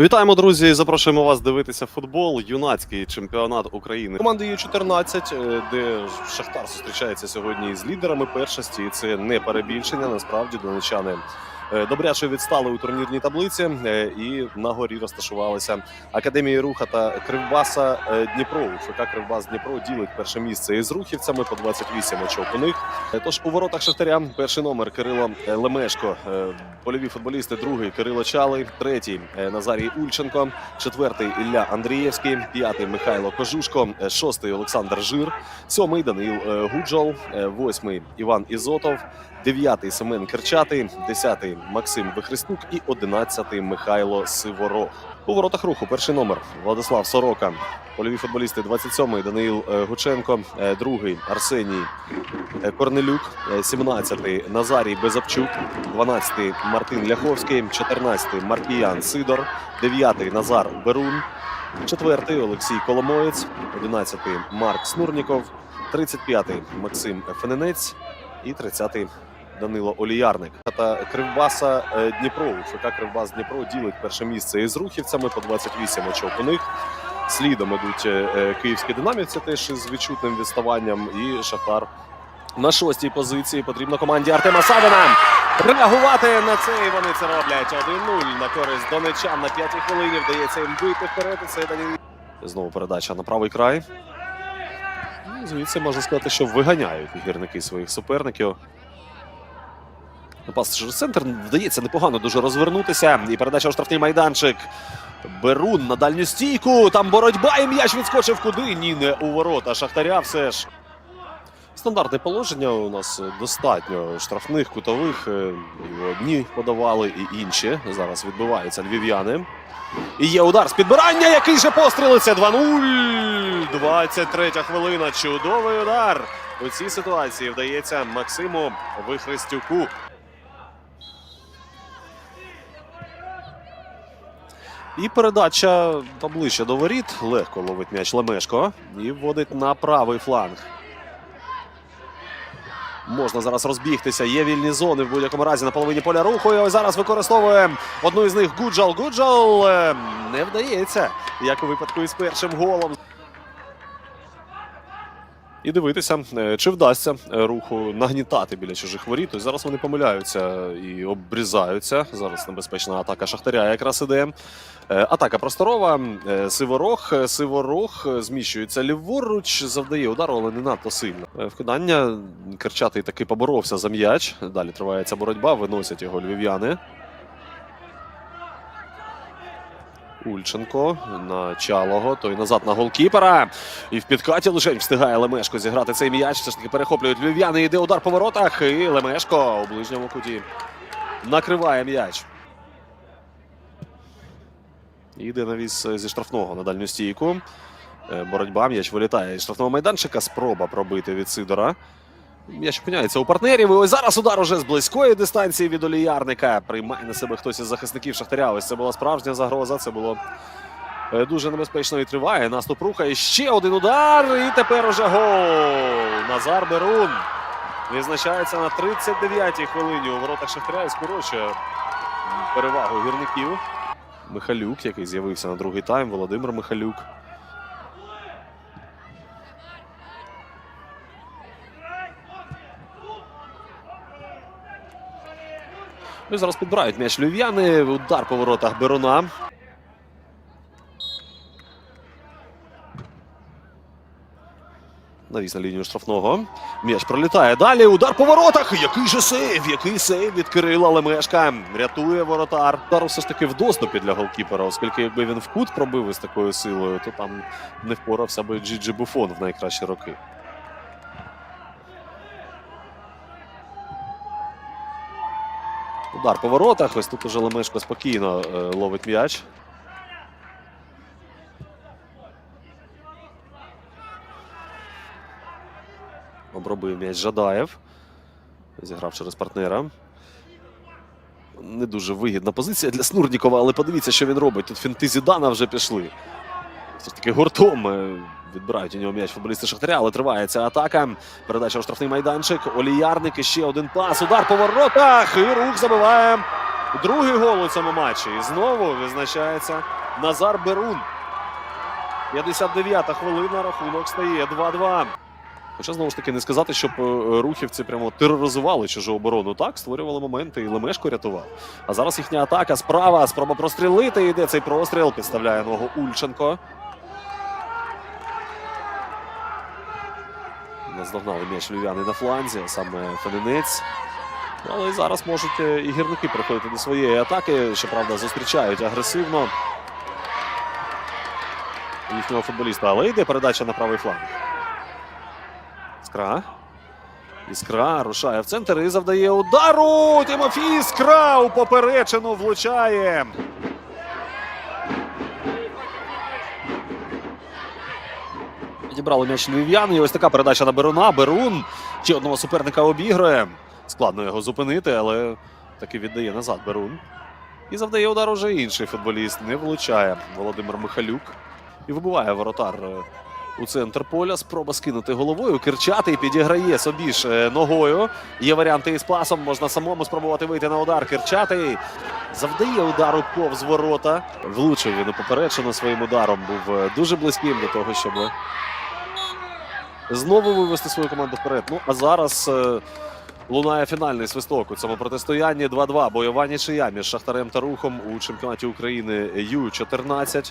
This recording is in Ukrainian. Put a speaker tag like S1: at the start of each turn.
S1: Вітаємо, друзі! Запрошуємо вас дивитися футбол. Юнацький чемпіонат України. Команди є 14, е, де Шахтар зустрічається сьогодні з лідерами першості. І це не перебільшення. Насправді донечани добряче відстали у турнірній таблиці е, і на горі розташувалися академії руха та Кривбаса е, Дніпро. ФК Кривбас Дніпро ділить перше місце із рухівцями по 28 очок у них. Е, Тож у воротах Шахтаря перший номер Кирило е, Лемешко, е, польові футболісти, другий Кирило Чалий, третій е, Назарій Ульченко, четвертий Ілля Андрієвський, п'ятий Михайло Кожушко, е, шостий Олександр Жир, сьомий Даниїл е, Гуджол, е, восьмий Іван Ізотов, дев'ятий Семен Керчатий, десятий Максим Вихрестюк і одинадцятий Михайло Сиворог. У воротах руху перший номер Владислав Сорока. Польові футболісти 27-й Даниїл е, Гученко, е, другий Арсеній е, Корнелюк, е, 17-й Назарій Безапчук, 12-й Мартин Ляховський, 14-й Маркіян Сидор, 9-й Назар Берун, 4-й Олексій Коломоєць, 11-й Марк Снурніков, 35-й Максим Фененець. І 30-й Данило Оліярник. Та Кривбаса е, Дніпро. ФК Кривбас Дніпро ділить перше місце із рухівцями по 28 очок у них. Слідом ідуть е, е, київські динамівці теж із відчутним відставанням. І Шахтар на шостій позиції. Потрібно команді Артема Савина реагувати на це. І вони це роблять 1-0 на користь донечан на п'ятій хвилині. Вдається їм вийти вперед. І це Даніль. Знову передача на правий край. Звідси можна сказати, що виганяють гірники своїх суперників. Пас центр вдається непогано дуже розвернутися. І передача у штрафний майданчик. Берун на дальню стійку. Там боротьба і м'яч відскочив куди. Ні, не у ворота. Шахтаря все ж. Стандартне положення у нас достатньо штрафних кутових. е, і Одні подавали, і інші. Зараз відбиваються львів'яни. І є удар з підбирання. Який же постріли? Це 2-0. 23 хвилина. Чудовий удар. У цій ситуації вдається Максиму Вихрестюку. І передача поближче до воріт. Легко ловить м'яч Лемешко і вводить на правий фланг. Можна зараз розбігтися. Є вільні зони в будь-якому разі на половині поля руху. І ось зараз використовує одну із них Гуджал. Гуджал е, не вдається, як у випадку із першим голом. І дивитися, е, чи вдасться е, руху нагнітати біля чужих воріт. Ось зараз вони помиляються і обрізаються. Зараз небезпечна атака Шахтаря якраз іде. Е, Атака просторова. Сиворог. Сиворог зміщується ліворуч, завдає удару, але не надто сильно. Вкидання Керчатий таки поборовся за м'яч. Далі тривається боротьба, виносять його львів'яни. Ульченко на Чалого, той назад на голкіпера. І в підкаті лише встигає Лемешко зіграти цей м'яч. Все ж таки перехоплюють львів'яни. Йде удар по воротах. І Лемешко у ближньому куті накриває м'яч. І Йде навіс зі штрафного на дальню стійку. Е, Боротьба, м'яч вилітає із штрафного майданчика. Спроба пробити від Сидора. М'яч опиняється у партнерів. І ось зараз удар уже з близької дистанції від оліярника. Приймає на себе хтось із захисників Шахтаря. Ось це була справжня загроза. Це було е, дуже небезпечно і триває. Наступ рухає. Ще один удар. І тепер уже гол. Назар Берун відзначається на 39-й хвилині у воротах Шахтаря і скорочує перевагу гірників. Михалюк, який з'явився на другий тайм. Володимир Михалюк. Ну зараз підбирають м'яч львів'яни. Удар по воротах Беруна. Навіс на лінію штрафного. М'яч пролітає далі. Удар по воротах. Який же сейв? Який сейв від Кирила Лемешка. Рятує воротар. Удар все ж таки в доступі для голкіпера, оскільки якби він в кут пробив із такою силою, то там не впорався би Джиджи Буфон в найкращі роки. Удар по воротах. Ось тут уже Лемешко спокійно е, ловить м'яч. Обробив м'яч Жадаєв. Зіграв через партнера. Не дуже вигідна позиція для Снурнікова, але подивіться, що він робить. Тут фінти Зідана вже пішли. Все ж таки гуртом е, відбирають у нього м'яч футболісти Шахтаря, але триває ця атака. Передача у штрафний майданчик. Оліярник і ще один пас. Удар по воротах. І рух забиває Другий гол у цьому матчі. І знову визначається Назар Берун. 59-та хвилина. Рахунок стає 2-2. Хоча знову ж таки не сказати, щоб е, рухівці прямо тероризували чужу оборону. Так, створювали моменти, і Лемешко рятував. А зараз їхня атака справа, спроба прострілити. Йде цей простріл. Підставляє ногу Ульченко. Наздогнали м'яч львів'яни на фланзі, а саме Фененець. Але зараз можуть е, і гірники приходити до своєї атаки. Щоправда, зустрічають агресивно їхнього футболіста. Але йде передача на правий фланг. Іскра. Іскра рушає в центр і завдає удару. Тимофій Іскра у поперечину влучає. Підібрали м'яч львів'яни. І ось така передача на Беруна. Берун ще одного суперника обігрує. Складно його зупинити, але таки віддає назад Берун. І завдає удар уже інший футболіст. Не влучає Володимир Михалюк. І вибиває воротар е, у центр поля. Спроба скинути головою. Кирчатий підіграє собі ж е, ногою. Є варіанти із пасом. Можна самому спробувати вийти на удар. Кирчатий завдає удару повз ворота. Влучив він у поперечину своїм ударом. Був е, дуже близьким до того, щоб знову вивести свою команду вперед. Ну а зараз. е, Лунає фінальний свисток у цьому протистоянні 2-2. Бойова нічия між Шахтарем та Рухом у чемпіонаті України Ю-14.